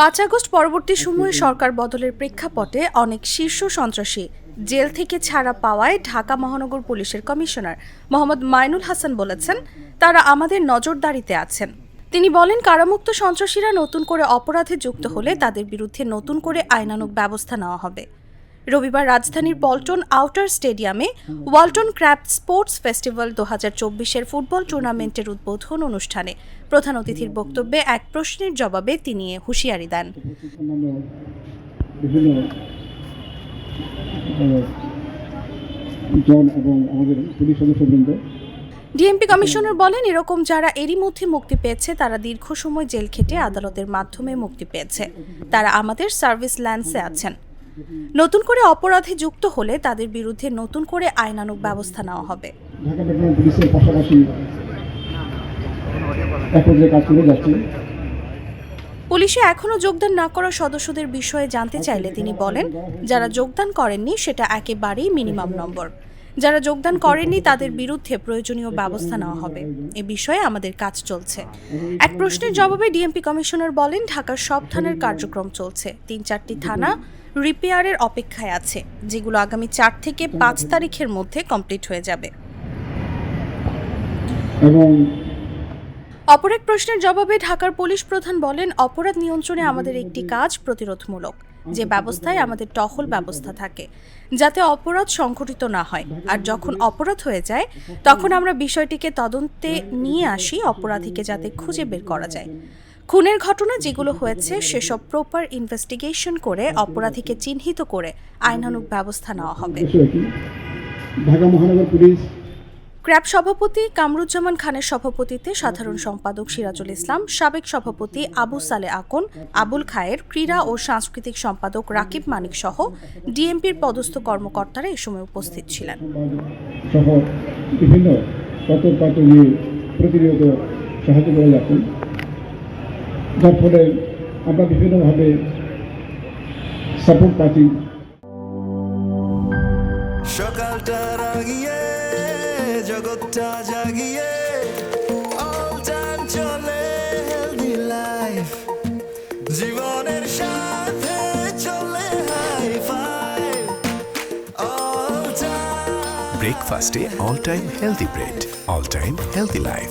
পাঁচ আগস্ট পরবর্তী সময়ে সরকার বদলের প্রেক্ষাপটে অনেক শীর্ষ সন্ত্রাসী জেল থেকে ছাড়া পাওয়ায় ঢাকা মহানগর পুলিশের কমিশনার মোহাম্মদ মাইনুল হাসান বলেছেন তারা আমাদের নজরদারিতে আছেন। তিনি বলেন কারামুক্ত সন্ত্রাসীরা নতুন করে অপরাধে যুক্ত হলে তাদের বিরুদ্ধে নতুন করে আইনানুগ ব্যবস্থা নেওয়া হবে। রবিবার রাজধানীর পল্টন আউটার স্টেডিয়ামে ওয়ালটন ক্র্যাফট স্পোর্টস ফেস্টিভ্যাল দু হাজার চব্বিশের ফুটবল টুর্নামেন্টের উদ্বোধন অনুষ্ঠানে প্রধান অতিথির বক্তব্যে এক প্রশ্নের জবাবে তিনি হুঁশিয়ারি দেন। অন্যান্য বিভিন্ন আহ, জন এবং আমাদের পুলিশ সদস্যবৃন্দ। ডিএমপি কমিশনার বলেন এরকম যারা এরই মধ্যে মুক্তি পেয়েছে তারা দীর্ঘ সময় জেল খেটে আদালতের মাধ্যমে মুক্তি পেয়েছে। তারা আমাদের সার্ভিস ল্যান্সে আছেন। নতুন করে অপরাধে যুক্ত হলে তাদের বিরুদ্ধে নতুন করে আইনানুগ ব্যবস্থা নেওয়া হবে। পুলিশে এখনও যোগদান না করা সদস্যদের বিষয়ে জানতে চাইলে তিনি বলেন যারা যোগদান করেননি সেটা একেবারেই মিনিমাম নম্বর। যারা যোগদান করেনি, তাদের বিরুদ্ধে প্রয়োজনীয় ব্যবস্থা নেওয়া হবে। এ বিষয়ে আমাদের কাজ চলছে। এক প্রশ্নের জবাবে ডিএমপি কমিশনার বলেন, ঢাকার সব থানার কার্যক্রম চলছে। তিন চারটি থানা রিপেয়ারের অপেক্ষায় আছে, যেগুলো আগামী চার থেকে পাঁচ তারিখের মধ্যে কমপ্লিট হয়ে যাবে। এবং অপর এক প্রশ্নের জবাবে ঢাকার পুলিশ প্রধান বলেন, অপরাধ নিয়ন্ত্রণে আমাদের একটি কাজ প্রতিরোধমূলক, যে ব্যবস্থায় আমাদের টহল ব্যবস্থা থাকে, যাতে অপরাধ সংঘটিত না হয়। আর যখন অপরাধ হয়ে যায়, তখন আমরা বিষয়টিকে তদন্তে নিয়ে আসি, অপরাধীকে যাতে খুঁজে বের করা যায়। খুনের ঘটনা যেগুলো হয়েছে, সেসব প্রপার ইনভেস্টিগেশন করে অপরাধীকে চিহ্নিত করে আইনানুগ ব্যবস্থা নেওয়া হবে। ঢাকা মহানগর পুলিশ ক্র্যাব সভাপতি কামরুজ্জামান খানের সভাপতিত্বে সাধারণ সম্পাদক সিরাজুল ইসলাম সাবেক সভাপতি আবু সালে আকন আবুল খায়ের ক্রীড়া ও সাংস্কৃতিক সম্পাদক রাকিব মানিক সহ ডিএমপির পদস্থ কর্মকর্তারা এ সময় উপস্থিত ছিলেন। সহ বিভিন্ন সতর্কতা প্রতিনিয়ত সাহায্য করে যাচ্ছেন। যার ফলে আমরা বিভিন্নভাবে সাপোর্ট পাচ্ছি। সকালটা রাগিয়ে জগৎটা জাগিয়ে অল টাইম চলে হেলদি লাইফ জীবনের সাথে চলে অল ব্রেকফাস্টে all time healthy bread all time healthy life